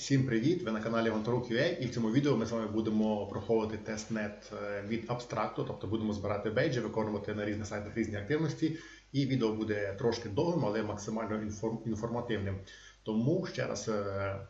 Всім привіт! Ви на каналі Гонторук.ua і в цьому відео ми з вами будемо проходити тестнет е, від абстракту, тобто будемо збирати бейджі, виконувати на різних сайтах різні активності. І відео буде трошки довгим, але максимально інформативним. Тому ще раз е,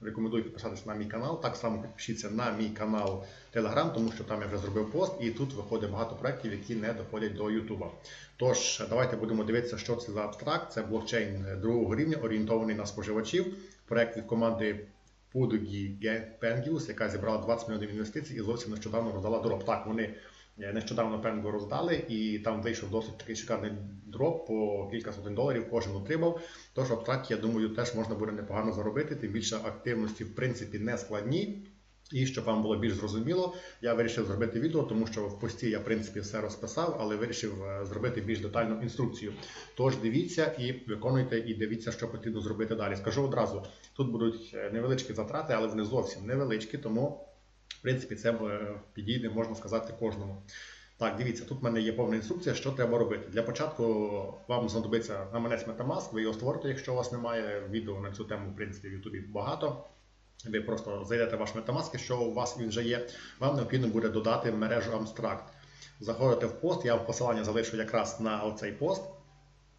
рекомендую підписатися на мій канал. Так само підпишіться на мій канал Telegram, тому що там я вже зробив пост, і тут виходить багато проєктів, які не доходять до YouTube. Тож, давайте будемо дивитися, що це за абстракт. Це блокчейн другого рівня, орієнтований на споживачів. Проект від команди Pudugi Pengius, яка зібрала 20 мільйонів інвестицій і зовсім нещодавно роздала дроп. Так, вони нещодавно Пенго роздали, і там вийшов досить такий шикарний дроп по кілька сотень доларів, кожен отримав. Тож в я думаю, теж можна буде непогано заробити, тим більше активності в принципі не складні. І щоб вам було більш зрозуміло, я вирішив зробити відео, тому що в пості я в принципі все розписав, але вирішив е, зробити більш детальну інструкцію. Тож дивіться і виконуйте, і дивіться, що потрібно зробити далі. Скажу одразу: тут будуть е, невеличкі затрати, але вони зовсім невеличкі, тому в принципі це е, підійде, можна сказати, кожному. Так, дивіться, тут в мене є повна інструкція, що треба робити. Для початку вам знадобиться гаманець Metamask, ви його створите, якщо у вас немає. Відео на цю тему, в принципі, в Ютубі багато. Ви просто зайдете в ваш Metamask, що у вас він вже є. Вам необхідно буде додати мережу Abstract. Заходите в пост, я посилання залишу якраз на цей пост,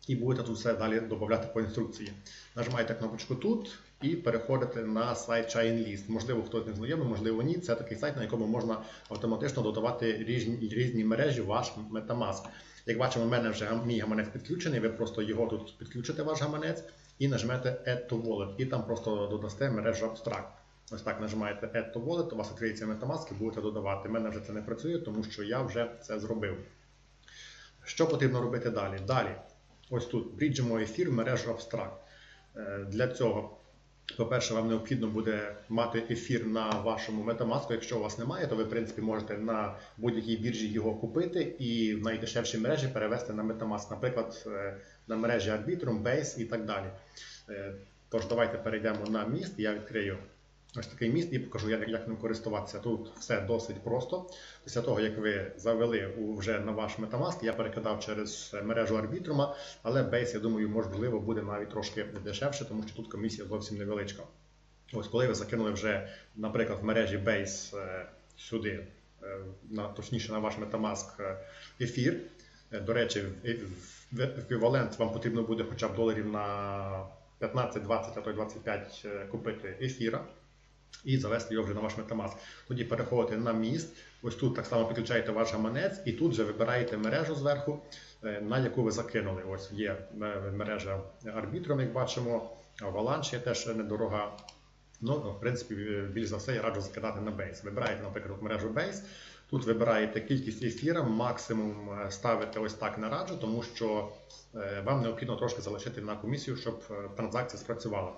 і будете тут все далі додати по інструкції. Нажимаєте кнопочку тут і переходите на сайт ChainList. Можливо, хтось не знайомий, можливо, ні. Це такий сайт, на якому можна автоматично додавати різні, різні мережі ваш Metamask. Як бачимо, в мене вже мій гаманець підключений, ви просто його тут підключите, ваш гаманець, і нажмете Add to Wallet, і там просто додасте мережу Abstract. Ось так нажимаєте Add to Wallet, у вас відкриється Metamask і будете додавати. У мене вже це не працює, тому що я вже це зробив. Що потрібно робити далі? Далі, ось тут бріджимо ефір в мережу Abstract. Е, Для цього, по-перше, вам необхідно буде мати ефір на вашому Metamask. Якщо у вас немає, то ви в принципі можете на будь-якій біржі його купити і в найдешевшій мережі перевести на Metamask, наприклад, е, на мережі Arbitrum, Base і так далі. Е, Тож давайте перейдемо на міст. Я відкрию ось такий міст і покажу, як, як ним користуватися. Тут все досить просто. Після того, як ви завели вже на ваш Metamask, я перекидав через мережу Arbitrum, але Base, я думаю, можливо, буде навіть трошки дешевше, тому що тут комісія зовсім невеличка. Ось коли ви закинули вже, наприклад, в мережі Base е, сюди, е, на, точніше на ваш Metamask е, ефір. До речі, еквівалент вам потрібно буде хоча б доларів на 15, 20, а то й 25 е, купити ефіра і завести його вже на ваш Metamask. Тоді переходите на міст. Ось тут так само підключаєте ваш гаманець, і тут же вибираєте мережу зверху, е, на яку ви закинули. Ось є е, мережа арбітром, як бачимо, Avalanche є теж недорога. Ну, в принципі, е, більш за все я раджу закидати на Base. Вибираєте, наприклад, мережу Base. Тут вибираєте кількість ефіра, максимум е, ставите ось так не раджу, тому що е, вам необхідно трошки залишити на комісію, щоб е, транзакція спрацювала.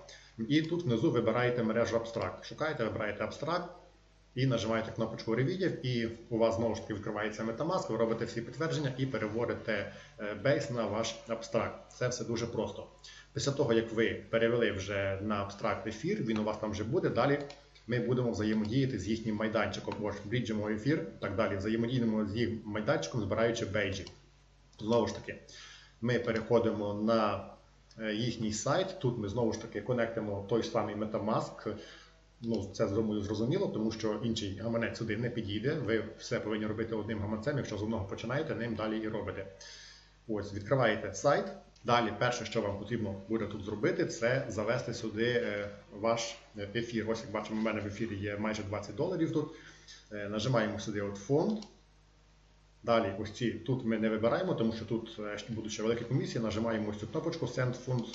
І тут внизу вибираєте мережу Abstract. Шукаєте, вибираєте Abstract і нажимаєте кнопочку Review, і у вас знову ж таки відкривається Metamask, ви робите всі підтвердження і переводите Base на ваш Abstract. Це все дуже просто. Після того, як ви перевели вже на Abstract ефір, він у вас там вже буде. Далі ми будемо взаємодіяти з їхнім майданчиком. Ось бріджимо ефір, так далі. Взаємодіємо з їх майданчиком, збираючи бейджі. Знову ж таки, ми переходимо на е, їхній сайт. Тут ми знову ж таки конектимо той самий Metamask. Ну, це зрозуміло, тому що інший гаманець сюди не підійде. Ви все повинні робити одним гаманцем. Якщо з одного починаєте, ним далі і робите. Ось, відкриваєте сайт. Далі, перше, що вам потрібно буде тут зробити, це завести сюди е, ваш е, ефір. Ось як бачимо, у мене в ефірі є майже 20 доларів тут. Е, Нажимаємо сюди от фонд. Далі, ось ці тут ми не вибираємо, тому що тут будуть ще великі комісії. Нажимаємо ось цю кнопочку Send Fund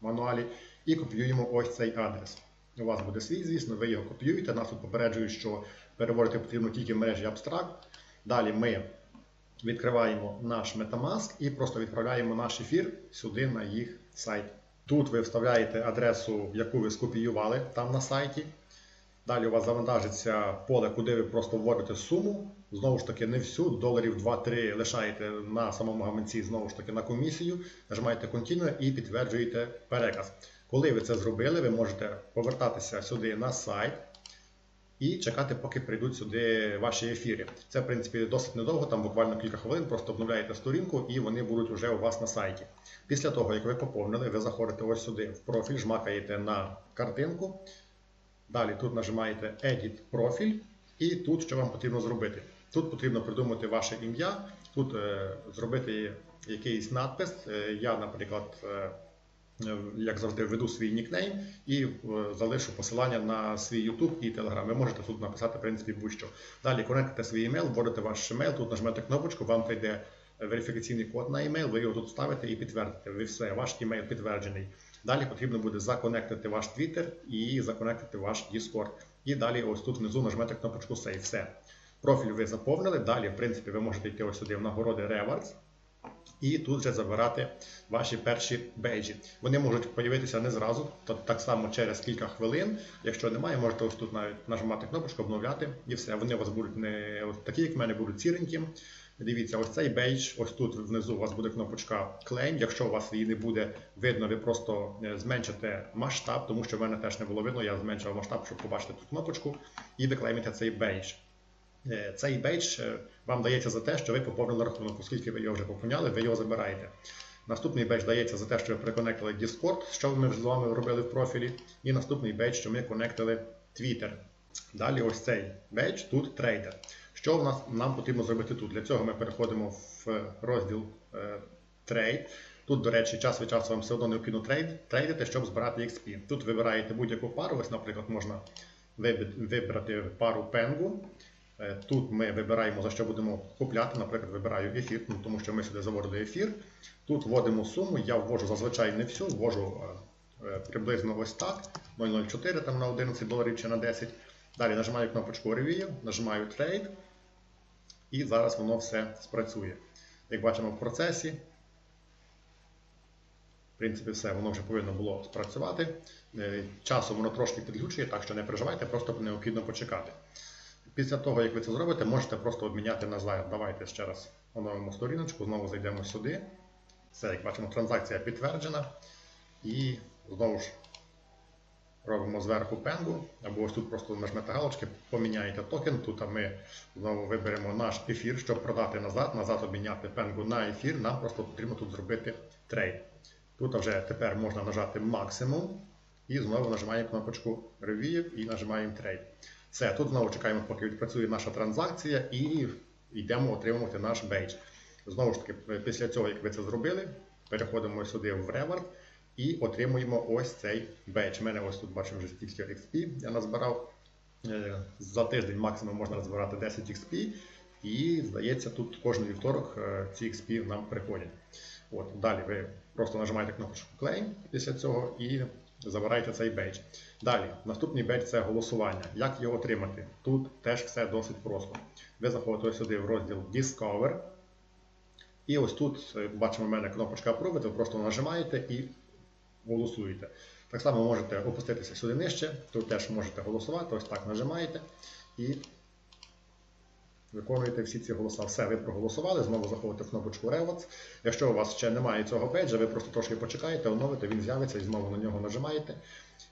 в мануалі і копіюємо ось цей адрес. У вас буде свій, звісно, ви його копіюєте. Нас тут попереджують, що переводити потрібно тільки в мережі Abstract. Далі ми відкриваємо наш Metamask і просто відправляємо наш ефір сюди на їх сайт. Тут ви вставляєте адресу, яку ви скопіювали там на сайті. Далі у вас завантажиться поле, куди ви просто вводите суму. Знову ж таки, не всю, доларів 2-3 лишаєте на самому гаманці, знову ж таки, на комісію, нажимаєте Continue і підтверджуєте переказ. Коли ви це зробили, ви можете повертатися сюди на сайт і чекати, поки прийдуть сюди ваші ефіри. Це, в принципі, досить недовго, там буквально кілька хвилин, просто обновляєте сторінку і вони будуть вже у вас на сайті. Після того, як ви поповнили, ви заходите ось сюди в профіль, жмакаєте на картинку. Далі тут нажимаєте Edit профіль, і тут що вам потрібно зробити. Тут потрібно придумати ваше ім'я, тут е, зробити якийсь надпис. Е, я, наприклад, е, як завжди, введу свій нікнейм і е, залишу посилання на свій YouTube і Telegram. Ви можете тут написати, в принципі, будь-що. Далі конектите свій емейл, вводите ваш емейл, тут нажмете кнопочку, вам прийде верифікаційний код на емейл, ви його тут ставите і підтвердите. Ви все, ваш емейл підтверджений. Далі потрібно буде законектити ваш Twitter і законектити ваш Discord. І далі ось тут внизу нажмете кнопочку Save. Все. Профіль ви заповнили. Далі, в принципі, ви можете йти ось сюди в нагороди Rewards і тут же забирати ваші перші бейджі. Вони можуть появитися не зразу, то так само через кілька хвилин. Якщо немає, можете ось тут навіть нажимати кнопочку, обновляти і все. Вони у вас будуть не такі, як в мене будуть сіренькі. Дивіться, ось цей бейдж, ось тут внизу у вас буде кнопочка Claim. Якщо у вас її не буде видно, ви просто е, зменшите масштаб, тому що в мене теж не було видно. Я зменшив масштаб, щоб побачити тут кнопочку, і ви клеймите цей бейдж. Е, Цей бейдж е, вам дається за те, що ви поповнили рахунок, оскільки ви його вже поповняли, ви його забираєте. Наступний бейдж дається за те, що ви приконектили Discord, що ми вже з вами робили в профілі. І наступний бейдж, що ми конектили Twitter. Далі ось цей бейдж, тут трейдер. Що в нас нам потрібно зробити тут? Для цього ми переходимо в розділ е, Trade. Тут, до речі, час від часу вам все одно необхідно трейд, трейдити, щоб збирати XP. Тут вибираєте будь-яку пару. Ось, наприклад, можна вибрати пару пенгу. Е, Тут ми вибираємо, за що будемо купляти. Наприклад, вибираю ефір, ну, тому що ми сюди заводили ефір. Тут вводимо суму, я ввожу зазвичай не всю, ввожу е, е, приблизно ось так, 0,04 там на 11 доларів чи на 10. Далі нажимаю кнопочку Review, нажимаю Trade, і зараз воно все спрацює. Як бачимо в процесі, в принципі, все, воно вже повинно було спрацювати. Часом воно трошки підглючує, так що не переживайте, просто необхідно почекати. Після того, як ви це зробите, можете просто обміняти на зайв. Давайте ще раз оновимо сторіночку, знову зайдемо сюди. Все, як бачимо, транзакція підтверджена. І знову ж робимо зверху пенгу, або ось тут просто нажмете галочки, поміняєте токен. Тут ми знову виберемо наш ефір, щоб продати назад, назад обміняти пенгу на ефір. Нам просто потрібно тут зробити трейд. Тут вже тепер можна нажати максимум і знову нажимаємо кнопочку Review і нажимаємо Trade. Все, тут знову чекаємо, поки відпрацює наша транзакція, і йдемо отримувати наш бейдж. Знову ж таки, після цього, як ви це зробили, переходимо сюди в Reward і отримуємо ось цей бейдж. У мене ось тут бачимо вже стільки XP я назбирав. Е, За тиждень максимум можна назбирати 10 XP. І здається, тут кожен вівторок е, ці XP нам приходять. От, далі ви просто нажимаєте кнопочку Claim після цього і забираєте цей бейдж. Далі, наступний бейдж це голосування. Як його отримати? Тут теж все досить просто. Ви заходите сюди в розділ Discover. І ось тут е, бачимо в мене кнопочка Approve, ви просто нажимаєте і голосуєте. Так само можете опуститися сюди нижче, тут теж можете голосувати, ось так нажимаєте і виконуєте всі ці голоса. Все, ви проголосували, знову заходите в кнопочку Rewards. Якщо у вас ще немає цього бейджа, ви просто трошки почекаєте, оновите, він з'явиться і знову на нього нажимаєте.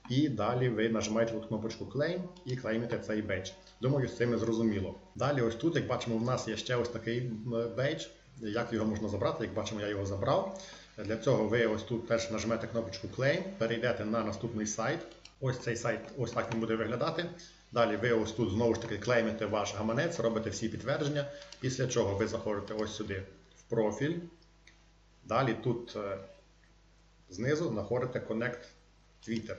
І далі ви нажимаєте кнопочку Claim і клеймите цей бейдж. Думаю, з цим зрозуміло. Далі, ось тут, як бачимо, в нас є ще ось такий бейдж. Як його можна забрати? Як бачимо, я його забрав. Для цього ви ось тут теж нажмете кнопочку Claim, перейдете на наступний сайт. Ось цей сайт, ось так він буде виглядати. Далі ви ось тут знову ж таки клеймите ваш гаманець, робите всі підтвердження. Після чого ви заходите ось сюди в профіль. Далі тут е, знизу знаходите Connect Twitter.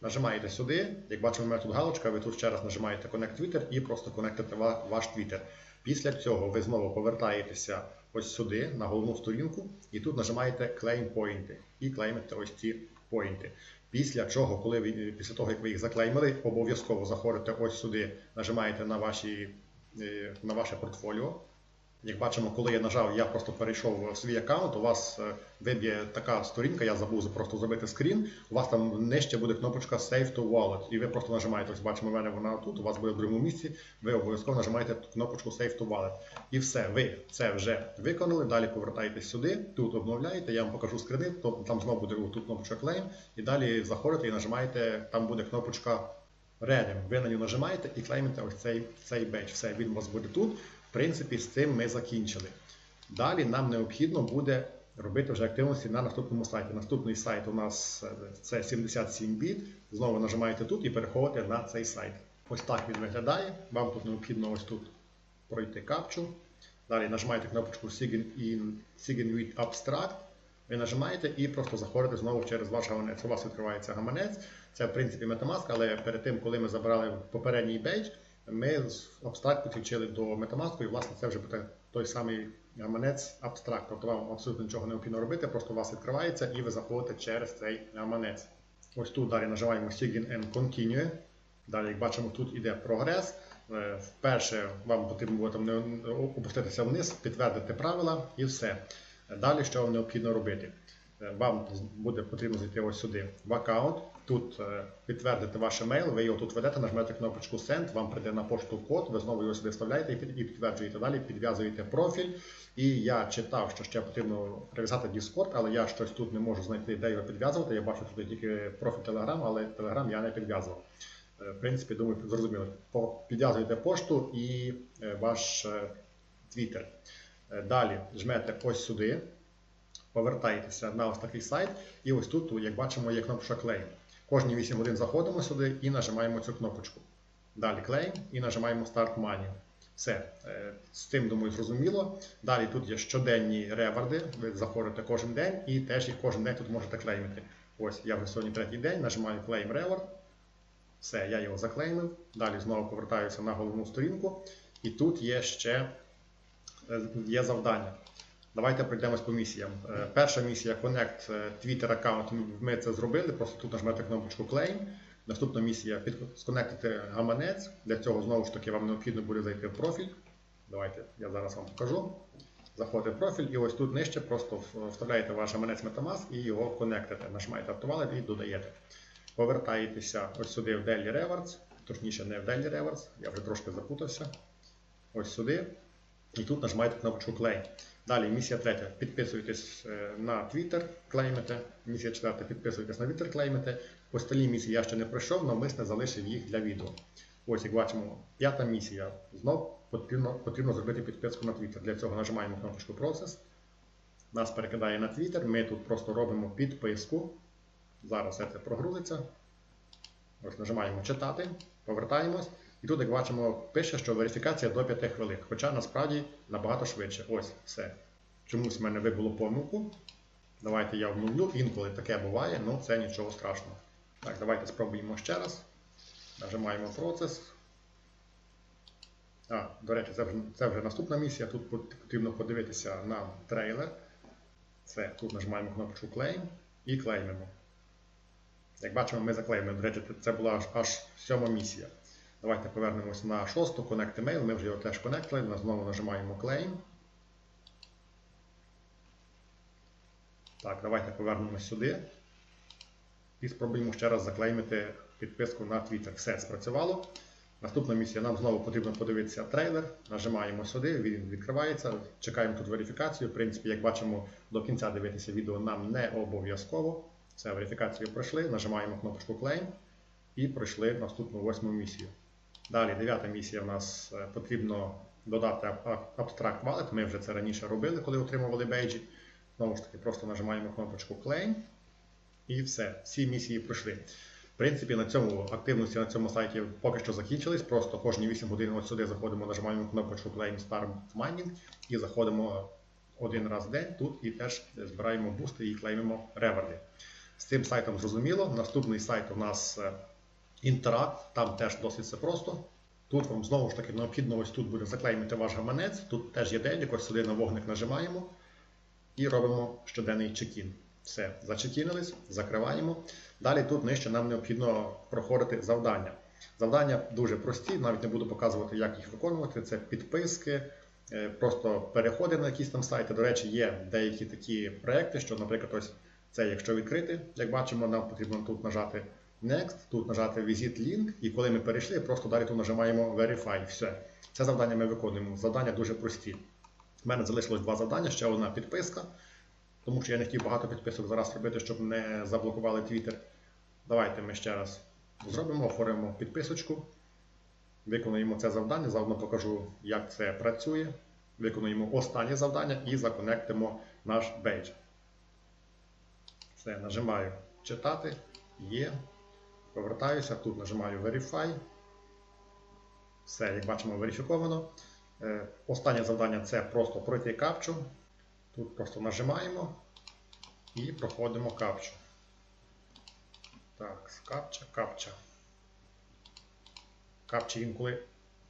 Нажимаєте сюди, як бачимо, у мене тут галочка, ви тут ще раз нажимаєте Connect Twitter і просто конектите ваш Twitter. Після цього ви знову повертаєтеся ось сюди, на головну сторінку, і тут нажимаєте Claim Pointi і клеймите ось ці поінти. Після чого, коли ви після того, як ви їх заклеймили, обов'язково заходите ось сюди, нажимаєте на, ваші, е, на ваше портфоліо. Як бачимо, коли я нажав, я просто перейшов в свій аккаунт, у вас е, виб'є така сторінка, я забув просто зробити скрін. У вас там нижче буде кнопочка Save to Wallet. І ви просто нажимаєте, ось бачимо, у мене вона тут, у вас буде в другому місці. Ви обов'язково нажимаєте кнопочку Save to Wallet. І все, ви це вже виконали. Далі повертаєтесь сюди, тут обновляєте, я вам покажу скрини, то там знову буде тут кнопочка Claim. І далі заходите і нажимаєте, там буде кнопочка Redeem. Ви на нього нажимаєте і клеймите ось цей, цей бейдж. Все, він у вас буде тут. В принципі, з цим ми закінчили. Далі нам необхідно буде робити вже активності на наступному сайті. Наступний сайт у нас е, це 77 біт. Знову нажимаєте тут і переходите на цей сайт. Ось так він виглядає. Вам тут необхідно ось тут пройти капчу. Далі нажимаєте кнопочку Sign with Abstract. Ви нажимаєте і просто заходите знову через ваш гаманець. У вас відкривається гаманець. Це в принципі Metamask, але перед тим, коли ми забирали попередній бейдж, ми абстракт підключили до Metamask, і власне це вже буде той самий гаманець абстракт. Тобто вам абсолютно нічого не необхідно робити, просто у вас відкривається і ви заходите через цей гаманець. Ось тут далі нажимаємо Sign and Continue. Далі, як бачимо, тут іде прогрес. Е, Вперше вам потрібно буде там опуститися вниз, підтвердити правила і все. Далі що вам необхідно робити? Е, Вам буде потрібно зайти ось сюди в аккаунт. Тут е, підтвердити ваш емейл, ви його тут ведете, нажмете кнопочку Send, вам прийде на пошту код, ви знову його сюди вставляєте і підтверджуєте далі, підв'язуєте профіль. І я читав, що ще потрібно прив'язати Discord, але я щось тут не можу знайти, де його підв'язувати. Я бачу тут тільки профіль Telegram, але Telegram я не підв'язував. Е, В принципі, думаю, зрозуміло. Підв'язуєте пошту і е, ваш Twitter. Далі жмете ось сюди, повертаєтеся на ось такий сайт, і ось тут, як бачимо, є кнопка Claim. Кожні 8 годин заходимо сюди і нажимаємо цю кнопочку. Далі Claim і нажимаємо Start Money. Все, е, з тим, думаю, зрозуміло. Далі тут є щоденні реварди, ви заходите кожен день і теж їх кожен день тут можете клеймити. Ось я вже сьогодні третій день, нажимаю Claim Reward. Все, я його заклеймив. Далі знову повертаюся на головну сторінку. І тут є ще е, є завдання. Давайте пройдемось по місіям. Е, Перша місія Connect е, Twitter аккаунт. Ми це зробили. Просто тут нажмете кнопочку Claim. Наступна місія сконектити гаманець. Для цього знову ж таки вам необхідно буде зайти в профіль. Давайте я зараз вам покажу. Заходите в профіль, і ось тут нижче просто вставляєте ваш гаманець Metamask і його конектите. Нажимаєте автовалет і додаєте. Повертаєтеся ось сюди в Daily Rewards, точніше не в Daily Rewards, я вже трошки запутався. Ось сюди. І тут нажимаєте кнопочку Claim. Далі місія третя. Підписуйтесь е, на Twitter, клеймите. Місія четверта. Підписуйтесь на Twitter, клеймите. Остальні місії я ще не пройшов, але мисне залишив їх для відео. Ось як бачимо, п'ята місія. Знов потрібно, потрібно зробити підписку на Twitter. Для цього нажимаємо кнопочку Process. Нас перекидає на Twitter. Ми тут просто робимо підписку. Зараз це прогрузиться. Ось нажимаємо читати, повертаємось. І тут, як бачимо, пише, що верифікація до 5 хвилин. Хоча насправді набагато швидше. Ось все. Чомусь в мене вибуло помилку. Давайте я обновлю. Інколи таке буває, але це нічого страшного. Так, давайте спробуємо ще раз. Нажимаємо процес. А, до речі, це вже, це вже наступна місія. Тут потрібно подивитися на трейлер. Це тут нажимаємо кнопочку Claim і клеймимо. Як бачимо, ми заклеїмо. До речі, це була аж сьома місія. Давайте повернемось на шосту, Connect Email. Ми вже його теж конектили. Ми Знову нажимаємо Claim. Так, давайте повернемось сюди. І спробуємо ще раз заклеймити підписку на Twitter. Все спрацювало. Наступна місія. Нам знову потрібно подивитися трейлер. Нажимаємо сюди, він відкривається. Чекаємо тут верифікацію. В принципі, як бачимо, до кінця дивитися відео нам не обов'язково. Все, верифікацію пройшли. Нажимаємо кнопочку Claim і пройшли наступну восьму місію. Далі, дев'ята місія в нас е, потрібно додати Abstract Wallet. Ми вже це раніше робили, коли отримували бейджі. Знову ж таки, просто нажимаємо кнопочку Claim і все. Всі місії пройшли. В принципі, на цьому активності на цьому сайті поки що закінчились. Просто кожні 8 годин от сюди заходимо, нажимаємо кнопочку Claim Start Mining і заходимо один раз в день тут і теж збираємо бусти і клеймимо реверди. З цим сайтом зрозуміло. Наступний сайт у нас Interact, там теж досить все просто. Тут вам знову ж таки необхідно ось тут буде заклеймити ваш гаманець. Тут теж є делік, ось сюди на вогник нажимаємо і робимо щоденний чекін. Все, зачекінились, закриваємо. Далі тут нижче нам необхідно проходити завдання. Завдання дуже прості, навіть не буду показувати, як їх виконувати. Це підписки, е, просто переходи на якісь там сайти. До речі, є деякі такі проекти, що, наприклад, ось це, якщо відкрити, як бачимо, нам потрібно тут нажати Next, тут нажати Visit Link, і коли ми перейшли, просто далі тут нажимаємо Verify. Все. Це завдання ми виконуємо. Завдання дуже прості. У мене залишилось два завдання, ще одна підписка, тому що я не хотів багато підписок зараз робити, щоб не заблокували Twitter. Давайте ми ще раз зробимо, оформимо підписочку, виконуємо це завдання, заодно покажу, як це працює. Виконуємо останнє завдання і законектимо наш бейдж. Все, нажимаю читати. Є. Повертаюся. Тут нажимаю Verify. Все, як бачимо, верифіковано. Е, Останнє завдання це просто пройти капчу. Тут просто нажимаємо і проходимо капчу. Так, капча, капча. Капчі інколи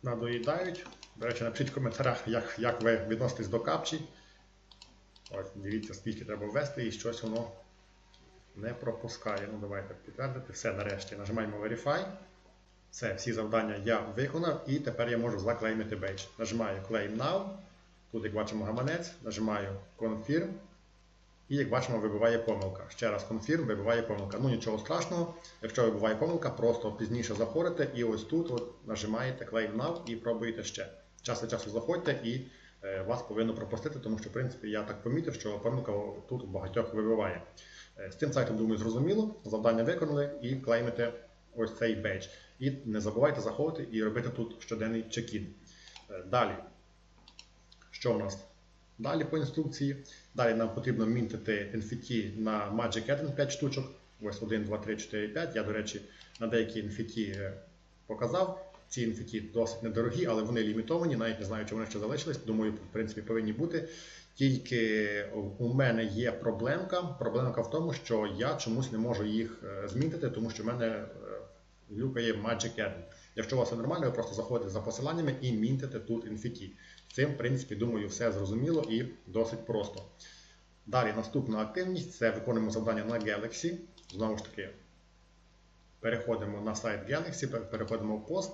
надоїдають. До речі, напишіть в коментарях, як, як ви відноситесь до капчі. Ось, дивіться, скільки треба ввести і щось воно не пропускає. Ну, давайте підтвердити. Все, нарешті. Нажимаємо Verify. Все, всі завдання я виконав і тепер я можу заклеймити бейдж. Нажимаю Claim Now. Тут, як бачимо, гаманець, нажимаю Confirm. І як бачимо, вибиває помилка. Ще раз Confirm, вибиває помилка. Ну нічого страшного. Якщо вибиває помилка, просто пізніше заходите і ось тут от нажимаєте Claim Now і пробуєте ще. Час від часу заходьте і е, вас повинно пропустити, тому що, в принципі, я так помітив, що помилка тут у багатьох вибиває. Е, З цим сайтом, думаю, зрозуміло. Завдання виконали і клеймите ось цей бейдж. І не забувайте заходити і робити тут щоденний чекін. Е, Далі. Що у нас? Далі по інструкції. Далі нам потрібно мінтити NFT на Magic Eden 5 штучок. Ось 1, 2, 3, 4, 5. Я, до речі, на деякі NFT е, показав. Ці NFT досить недорогі, але вони лімітовані. Навіть не знаю, чи вони ще залишились. Думаю, в принципі, повинні бути. Тільки у мене є проблемка. Проблемка в тому, що я чомусь не можу їх е, змінити, тому що в мене е, люкає Magic Eden. Якщо у вас все нормально, ви просто заходите за посиланнями і мінтите тут NFT. Цим, в принципі, думаю, все зрозуміло і досить просто. Далі наступна активність це виконуємо завдання на Galaxy. Знову ж таки, переходимо на сайт Galaxy, переходимо в пост.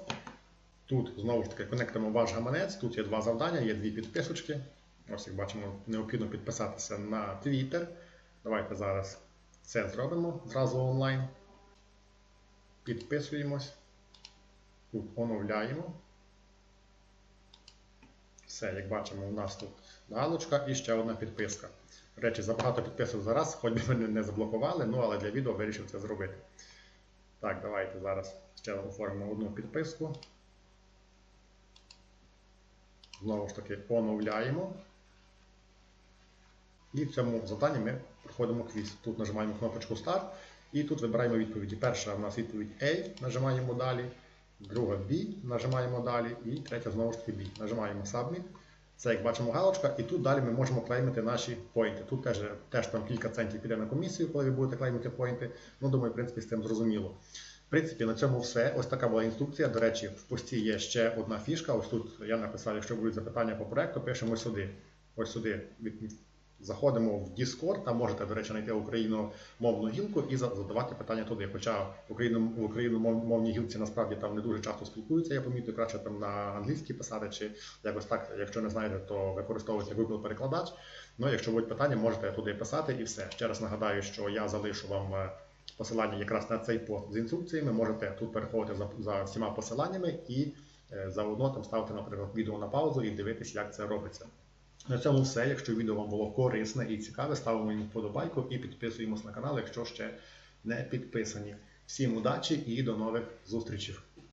Тут знову ж таки конектимо ваш гаманець. Тут є два завдання, є дві підписочки. Ось як бачимо, необхідно підписатися на Twitter. Давайте зараз це зробимо зразу онлайн. Підписуємось. Тут оновляємо. Все, як бачимо, у нас тут галочка і ще одна підписка. До речі, забагато підписок зараз, хоч би мене не заблокували, ну але для відео вирішив це зробити. Так, давайте зараз ще оформимо одну підписку. Знову ж таки, оновляємо. І в цьому завданні ми проходимо квіз. Тут нажимаємо кнопочку Start і тут вибираємо відповіді. Перша у нас відповідь A, нажимаємо далі, друга B, нажимаємо далі, і третя знову ж таки B. Нажимаємо Submit. Це як бачимо галочка, і тут далі ми можемо клеймити наші поінти. Тут теж, теж там кілька центів піде на комісію, коли ви будете клеймити поінти. Ну, думаю, в принципі, з цим зрозуміло. В принципі, на цьому все. Ось така була інструкція. До речі, в пості є ще одна фішка. Ось тут я написав, якщо будуть запитання по проекту, пишемо сюди. Ось сюди заходимо в Discord, там можете, до речі, знайти україномовну гілку і за- задавати питання туди. Хоча в україномовній гілці насправді там не дуже часто спілкуються, я помітив, краще там на англійській писати, чи якось так, якщо не знаєте, то використовуйте Google перекладач. Ну, якщо будуть питання, можете туди писати і все. Ще раз нагадаю, що я залишу вам е, посилання якраз на цей пост з інструкціями. Можете тут переходити за, за всіма посиланнями і е, заодно там ставити, наприклад, відео на паузу і дивитись, як це робиться. На цьому все. Якщо відео вам було корисне і цікаве, ставимо йому вподобайку і підписуємось на канал, якщо ще не підписані. Всім удачі і до нових зустрічей!